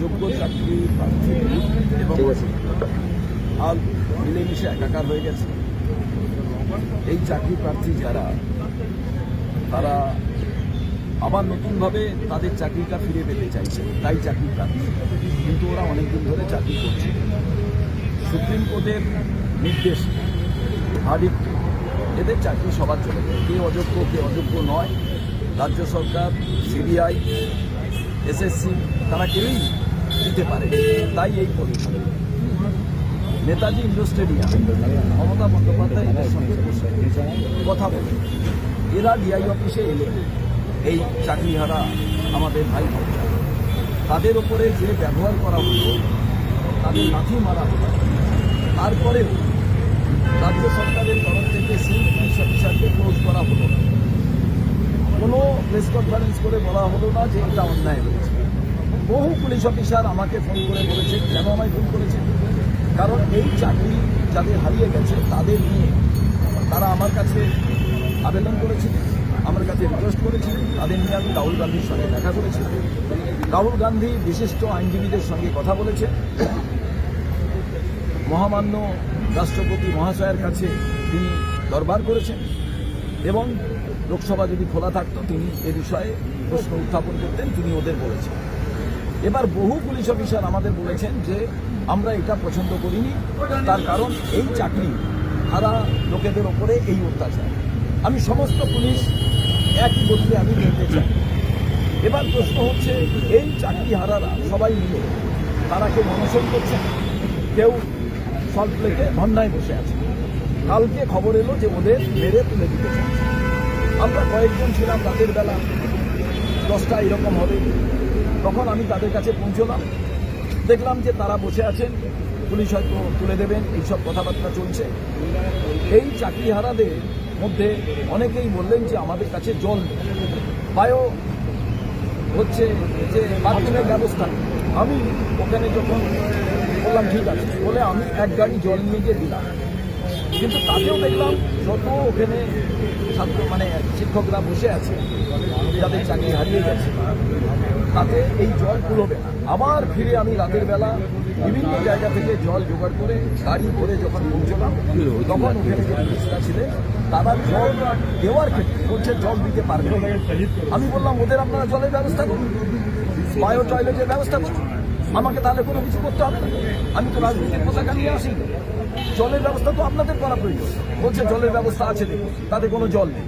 যোগ্য চাকরি প্রার্থী এবং মিলেমিশে একাকার হয়ে গেছে। এই চাকরি প্রার্থী যারা, তারা আবার নতুনভাবে তাদের চাকরিটা ফিরে পেতে চাইছে। তাই চাকরি প্রার্থী। কিন্তু ওরা অনেকদিন ধরে চাকরি করছে। সুপ্রিম কোর্টের নির্দেশ ভার্ডিক্ট এদের চাকরি সবার চলে যায়। কে অযোগ্য কে অযোগ্য নয়। রাজ্য সরকার সিবিআই এসএসসি তারা কেউই দিতে পারে তাই এই পরীক্ষা নেতাজি ইন্ডোর স্টেডিয়াম। মমতা বন্দ্যোপাধ্যায় এদের সঙ্গে বসে কথা বলে। এরা ডিআই অফিসে এলে এই চাকরিহারা আমাদের ভাই। তাদের ওপরে যে ব্যবহার করা হলো, তাদের লাথি মারা হলো। তারপরেও রাজ্য সরকারের তরফ থেকে সেই পুলিশ অফিসারকে ক্লোজ করা হলো না। কোনো প্রেস কনফারেন্স করে বলা হলো না যে এটা অন্যায় হয়েছে। বহু পুলিশ অফিসার আমাকে ফোন করে বলেছে, কেন আমায় ফোন করেছে? কারণ এই চাকরি যাদের হারিয়ে গেছে, তাদের নিয়ে তারা আমার কাছে আবেদন করেছিলেন আমার কাছে রিকোয়েস্ট করেছিলেন তাদের নিয়ে আমি রাহুল গান্ধীর সঙ্গে দেখা করেছি। রাহুল গান্ধী বিশিষ্ট আইনজীবীদের সঙ্গে কথা বলেছে। মহামান্য রাষ্ট্রপতি মহাশয়ের কাছে তিনি দরবার করেছেন এবং লোকসভা যদি খোলা থাকতো, তিনি এ বিষয়ে প্রশ্ন উত্থাপন করতেন, তিনি ওদের বলেছেন। এবার বহু পুলিশ অফিসার আমাদের বলেছেন যে, আমরা এটা পছন্দ করিনি। তার কারণ এই চাকরি হারা লোকেদের ওপরে এই অত্যাচার। আমি সমস্ত পুলিশ একই গতিতে আমি নিতে চাই। এবার প্রশ্ন হচ্ছে, এই চাকরি হারারা সবাই মিলে তারা কেউ অনশন করছেন কেউ সল্ট লেকে ধন্যায় বসে আছে। কালকে খবর এলো যে ওদের মেরে তুলে দিতে আমরা কয়েকজন ছিলাম রাতের বেলা। দশটা এরকম হবে। তখন আমি তাদের কাছে পৌঁছলাম। দেখলাম যে তারা বসে আছেন। পুলিশ হয়তো তুলে দেবেন। এইসব কথাবার্তা চলছে। এই চাকরিহারাদের মধ্যে অনেকেই বললেন যে আমাদের কাছে জল বায়ো হচ্ছে যে বাথরুমের ব্যবস্থা। আমি ওখানে যখন বললাম, ঠিক আছে। বলে আমি এক গাড়ি জল নিয়ে গিয়ে দিলাম। কিন্তু তাতেও দেখলাম যত ওখানে ছাত্র মানে শিক্ষকরা বসে আছে যাদের চাকরি হারিয়ে গেছে, তাতে এই জল কুলোবে না। আবার ফিরে আমি রাতের বেলা বিভিন্ন জায়গা থেকে জল জোগাড় করে গাড়ি ভরে যখন পৌঁছলাম, তখন ওখানে যে পুলিশরা ছিলেন, তারা জল দেওয়ার ক্ষেত্রে বলছে, জল দিতে পারবে আমি বললাম, ওদের আপনারা জলের ব্যবস্থা করুন। বায়ো টয়লেটের ব্যবস্থা করুন। আমাকে তাহলে কোনো কিছু করতে হবে না। আমি তো রাজনীতির পতাকা নিয়ে আসি। জলের ব্যবস্থা তো আপনাদের করা প্রয়োজন। বলছে জলের ব্যবস্থা আছে দেখুন, তাতে কোনো জল নেই।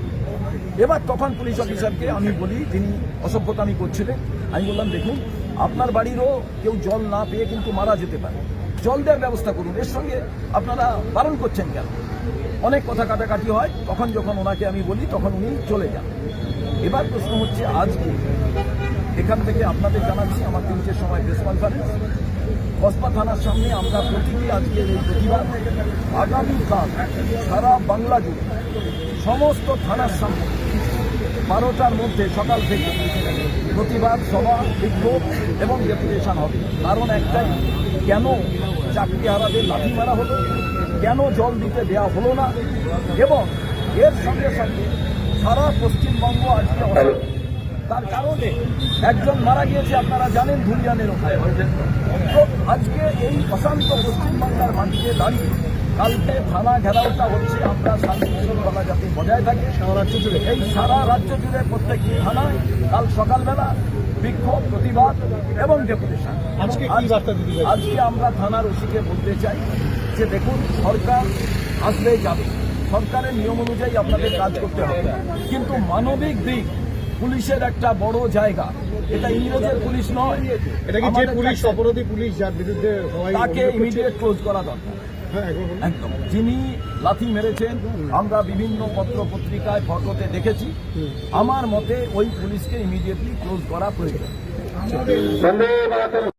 এবার তখন পুলিশ অফিসারকে আমি বলি তিনি অসভ্যতা আমি করছিলেন, আমি বললাম, দেখুন, আপনার বাড়িরও কেউ জল না পেয়ে কিন্তু মারা যেতে পারে। জল দেওয়ার ব্যবস্থা করুন। এর সঙ্গে আপনারা বারণ করছেন কেন? অনেক কথা কাটাকাটি হয়। তখন যখন ওনাকে আমি বলি, তখন উনি চলে যান। এবার প্রশ্ন হচ্ছে, আজকে এখান থেকে আপনাদের জানাচ্ছি আমার তিনটের সময় প্রেস কনফারেন্স কসবা থানার সামনে আমরা প্রতিটি আজকের এই প্রতিবাদ। আগামীকাল সারা বাংলা জুড়ে সমস্ত থানার সামনে বারোটার মধ্যে সকাল থেকে প্রতিবাদ সভা, বিক্ষোভ এবং ডেপুটেশন হবে। কারণ একটাই, কেন চাকরি হারাদের লাঠি মারা হলো? কেন জল দিতে দেওয়া হলো না? এবং এর সঙ্গে সঙ্গে সারা পশ্চিমবঙ্গ আজকে। তার কারণে একজন মারা গিয়েছে আপনারা জানেন ধুলিয়ানের ওখানে। তো আজকে এই অশান্ত পশ্চিমবাংলার মাটিতে দাঁড়িয়ে কালকে থানা ঘেরাওটা হচ্ছে আমরা শান্তি শৃঙ্খলা যাতে বজায় থাকে। সারা রাজ্য জুড়ে। এই সারা রাজ্য জুড়ে প্রত্যেকটি থানায় কাল সকালবেলা বিক্ষোভ প্রতিবাদ এবং ডেপুটেশন। আজকে? আজকে আমরা থানার ওসিকে বলতে চাই যে দেখুন সরকার আসলে যাবে। সরকারের নিয়ম অনুযায়ী আপনাদের কাজ করতে হবে। কিন্তু মানবিক দিক পুলিশের একটা বড় জায়গা। এটা ইংরেজের পুলিশ নয়। এটা কি যে পুলিশ অপরাধী পুলিশ যার বিরুদ্ধে তাকে ইমিডিয়েট ক্লোজ করা দরকার। হ্যাঁ। একদম। যিনি লাথি মেরেছেন আমরা বিভিন্ন পত্র পত্রিকায় ফটোতে দেখেছি। আমার মতে ওই পুলিশকে ইমিডিয়েটলি ক্লোজ করা প্রয়োজন।